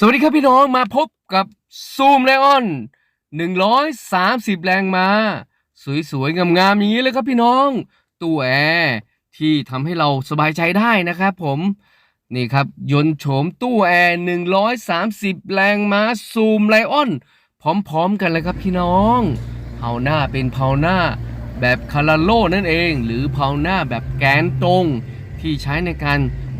สวัสดีครับพี่น้องมาพบกับซูมไลออน 130 แรงมา สวยๆ งามๆอย่างนี้เลยครับพี่น้องตู้แอร์ที่ทำให้เราสบายใจได้นะครับผมนี่ครับ ยนต์โฉมตู้แอร์130 แรงมาซูมไลออน พร้อมๆ กันเลยครับพี่น้องเผาหน้าเป็นเผาหน้าแบบคาราโลนั่นเอง หรือเผาหน้าแบบแกนตรง ที่ใช้ในการ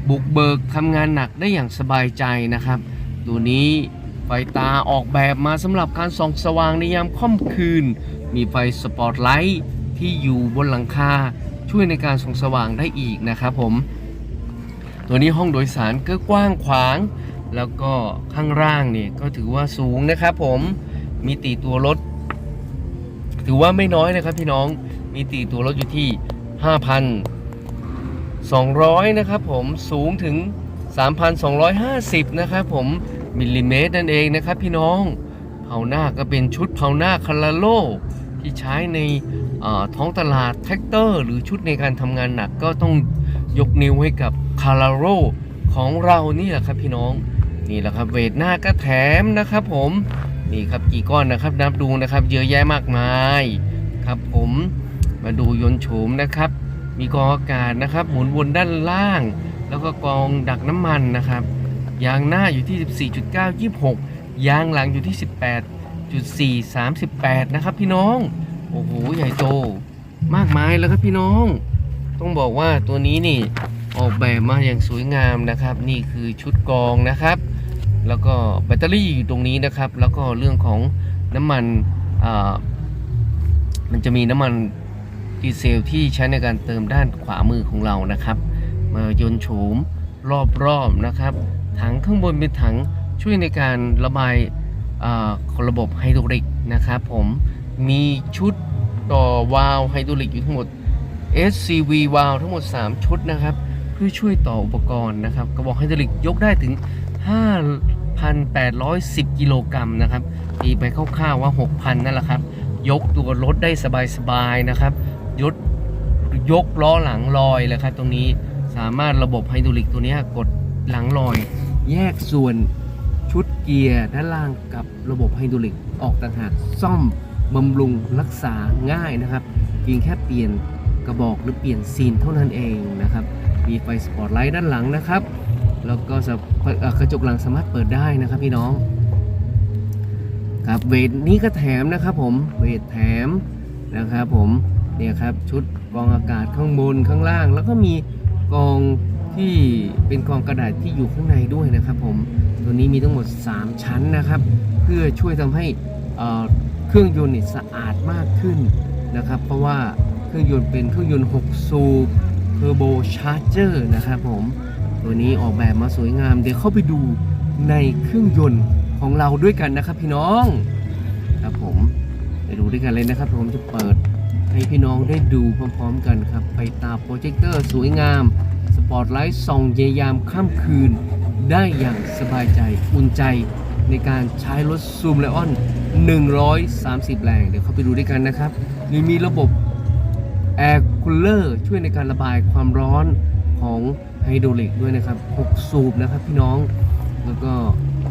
บุกเบิกทำงานหนักได้อย่างสบายใจนะครับ ตัวนี้ไฟตาออกแบบมาสำหรับการส่องสว่างในยามค่ำคืน มีไฟสปอตไลท์ที่อยู่บนหลังคาช่วยในการส่องสว่างได้อีกนะครับผม ตัวนี้ห้องโดยสารก็กว้างขวาง แล้วก็ข้างล่างเนี่ยก็ถือว่าสูงนะครับผมมีตีตัวรถ ถือว่าไม่น้อยนะครับพี่น้องมีตีตัวรถอยู่ที่ 5,200 นะครับผมสูงถึง 3,250 นะครับผม มิลลิเมตรนั่นเองนะครับพี่น้องเผาหน้าก็เป็นชุดเผาหน้าคาราโล ที่ใช้ในท้องตลาดแท็กเตอร์ หรือชุดในการทำงานหนักก็ต้องยกนิ้วให้กับคาราโลของเรานี่แหละครับพี่น้องนี่แหละครับเวทหน้าก็แถมนะครับผมนี่ครับกี่ก้อนนะครับนับดูนะครับ เยอะแยะมากมายครับผมมาดูยนต์โฉมนะครับ มีกองอากาศนะครับ หมุนวนด้านล่าง แล้วก็กองดักน้ำมันนะครับ ยางหน้าอยู่ที่ 14.9 26 ยางหลังอยู่ที่ 18.4 38 นะครับพี่น้อง โอ้โห ใหญ่โต มากมายแล้วครับพี่น้อง ต้องบอกว่าตัวนี้นี่ออกแบบมาอย่างสวยงามนะครับ นี่คือชุดกองนะครับ แล้วก็แบตเตอรี่อยู่ตรงนี้นะครับ แล้วก็เรื่องของน้ำมันมันจะมีน้ำมันดีเซลที่ใช้ในการเติมด้านขวามือของเรานะครับ มายนโฉมรอบๆนะครับ ถังข้างบนเป็นถังช่วยในการระบายขอ่าระบบไฮดรอลิกนะครับผมมีชุดต่อวาล์วไฮดรอลิกอยู่ทั้งหมด SCV วาล์วทั้งหมด 3 ชุดนะครับ เพื่อช่วยต่ออุปกรณ์นะครับกระบอกไฮดรอลิกยกได้ถึง 5,810 กิโลกรัมนะครับตีไปคร่าวๆว่า 6,000 นั่นแหละครับ ยกตัวรถได้สบายๆนะครับยกยกล้อหลังลอยเลยครับตรงนี้สามารถระบบไฮดรอลิกตัวนี้กดหลังลอย แยกส่วนชุดเกียร์ด้านล่างกับระบบไฮดรอลิกออกต่างหากซ่อมบำรุงรักษาง่ายนะครับเพียงแค่เปลี่ยนกระบอกหรือเปลี่ยนซีนเท่านั้นเองนะครับ มีไฟสปอตไลท์ด้านหลังนะครับ แล้วก็สะกระจกหลังสามารถเปิดได้นะครับพี่น้องครับเวทนี้ก็แถมนะครับผมเวทแถมนะครับผมเนี่ยครับชุดกรองอากาศข้างบนข้างล่าง แล้วก็มีกรอง ที่เป็นกองกระดาษที่อยู่ข้างในด้วยนะครับผมตัวนี้มีทั้งหมด 3 ชั้นนะครับ เพื่อช่วยทำให้เครื่องยนต์นี่สะอาดมากขึ้นนะครับ เพราะว่าเครื่องยนต์เป็นเครื่องยนต์ 6 สูบเทอร์โบชาร์เจอร์นะครับผมตัวนี้ออกแบบมาสวยงาม เดี๋ยวเข้าไปดูในเครื่องยนต์ของเราด้วยกันนะครับพี่น้องครับผมไปดูด้วยกันเลยนะครับ ผมจะเปิดให้พี่น้องได้ดูพร้อมๆกันครับ ไปตาโปรเจคเตอร์สวยงาม ปอตไลท์ส่องเยยามค่ำคืน ได้อย่างสบายใจอุ่นใจ ในการใช้รถซูมไลออน 130 แรง เดี๋ยวเข้าไปดูด้วยกันนะครับนี่มีระบบแอร์คูลเลอร์ช่วยในการระบายความร้อนของไฮโดรลิกด้วยนะครับ 6 สูบนะครับพี่น้อง แล้วก็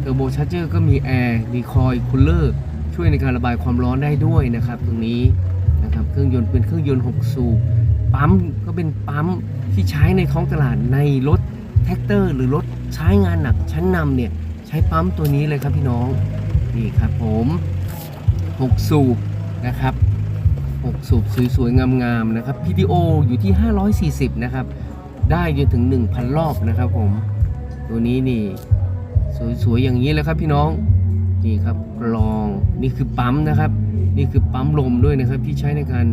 เทอร์โบชาร์เจอร์ก็มีแอร์ มีคอยคูลเลอร์ช่วยในการระบายความร้อนได้ด้วยนะครับ ตรงนี้นะครับ เครื่องยนต์เป็นเครื่องยนต์ 6 สูบ ปั๊มก็เป็นปั๊มที่ใช้ในท้องตลาดในรถแท็กเตอร์ หรือรถใช้งานหนักชั้นนำเนี่ยใช้ปั๊มตัวนี้เลยครับพี่น้องนี่ครับผม6 สูบนะครับ6สูบสวยๆ งามๆนะครับ PTO อยู่ที่ 540 นะครับ ได้จนถึง 1,000 รอบนะครับผม ตัวนี้นี่ สวยๆ อย่างนี้เลยครับพี่น้อง นี่ครับกรอง นี่คือปั๊มนะครับ นี่คือปั๊มลมด้วยนะครับที่ใช้ในการ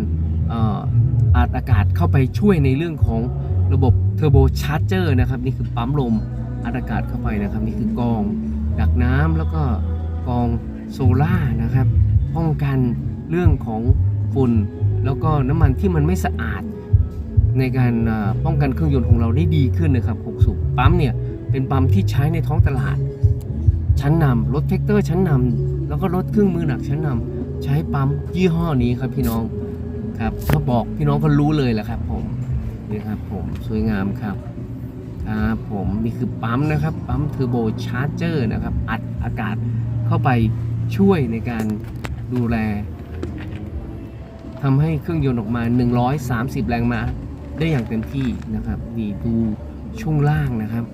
อัดอากาศเข้าไปช่วยในเรื่องของระบบเทอร์โบชาร์เจอร์นะครับนี่คือปั๊มลมอัดอากาศเข้าไปนะครับ นี่คือกองดักน้ำแล้วก็กองโซล่าร์นะครับป้องกันเรื่องของฝุ่นแล้วก็น้ำมันที่มันไม่สะอาด ในการป้องกันเครื่องยนต์ของเราได้ดีขึ้นนะครับ6สูบปั๊มเนี่ยเป็นปั๊มที่ใช้ในท้องตลาด ชั้นนำรถแท็กเตอร์ชั้นนำแล้วก็รถเครื่องมือหนักชั้นนำใช้ปั๊มยี่ห้อนี้ครับพี่น้อง ครับถ้าบอกพี่น้องก็รู้เลยแหละครับ ผมนี่ครับผมสวยงามครับครับผมนี่คือปั๊มนะครับปั๊มเทอร์โบชาร์เจอร์นะครับ อัดอากาศเข้าไปช่วยในการดูแลทำให้เครื่องยนต์ออกมา 130 แรงม้าได้อย่างเต็มที่นะครับนี่ดูช่วงล่างนะครับ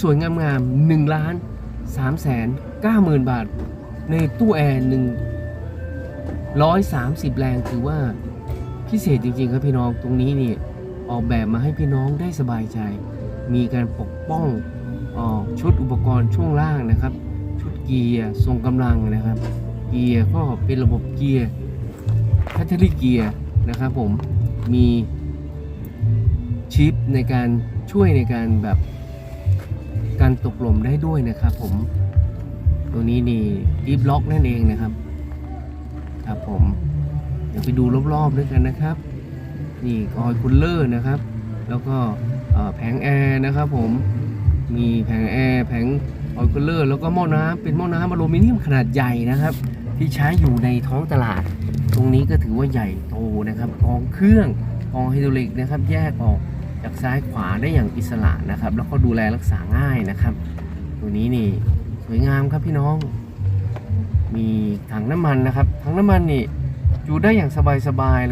สวยๆงามๆ1ล้าน3แสน9หมื่นบาท ในตู้แอร์ หนึ่งร้อยสามสิบแรงถือว่าพิเศษจริงๆครับพี่น้องตรงนี้นี่ออกแบบมาให้พี่น้องได้สบายใจ มีการปกป้องออกชุดอุปกรณ์ช่วงล่างนะครับ ชุดเกียร์ทรงกำลังนะครับ เกียร์ก็เป็นระบบเกียร์แพทเทอรี่เกียร์นะครับผมมีชิปในการช่วยในการแบบการตกลมได้ด้วยนะครับผมตัวนี้นี่ดีบล็อกนั่นเองนะครับ ครับผมเดี๋ยวไปดูรอบๆด้วยกันนะครับ นี่ออยคูลเลอร์นะครับ แล้วก็แผงแอร์นะครับผมมีแผงแอร์แผงออยคูลเลอร์แล้วก็หม้อน้ำเป็นหม้อน้ำอลูมิเนียมขนาดใหญ่นะครับ ที่ใช้อยู่ในท้องตลาด ตรงนี้ก็ถือว่าใหญ่โตนะครับกองเครื่องกองไฮดรอลิกนะครับ แยกออกจากซ้ายขวาได้อย่างอิสระนะครับ แล้วก็ดูแลรักษาง่ายนะครับ ตัวนี้นี่สวยงามครับพี่น้อง มีถังน้ำมันนะครับถังน้ำมันนี่อยู่ได้อย่างสบายๆแล้ว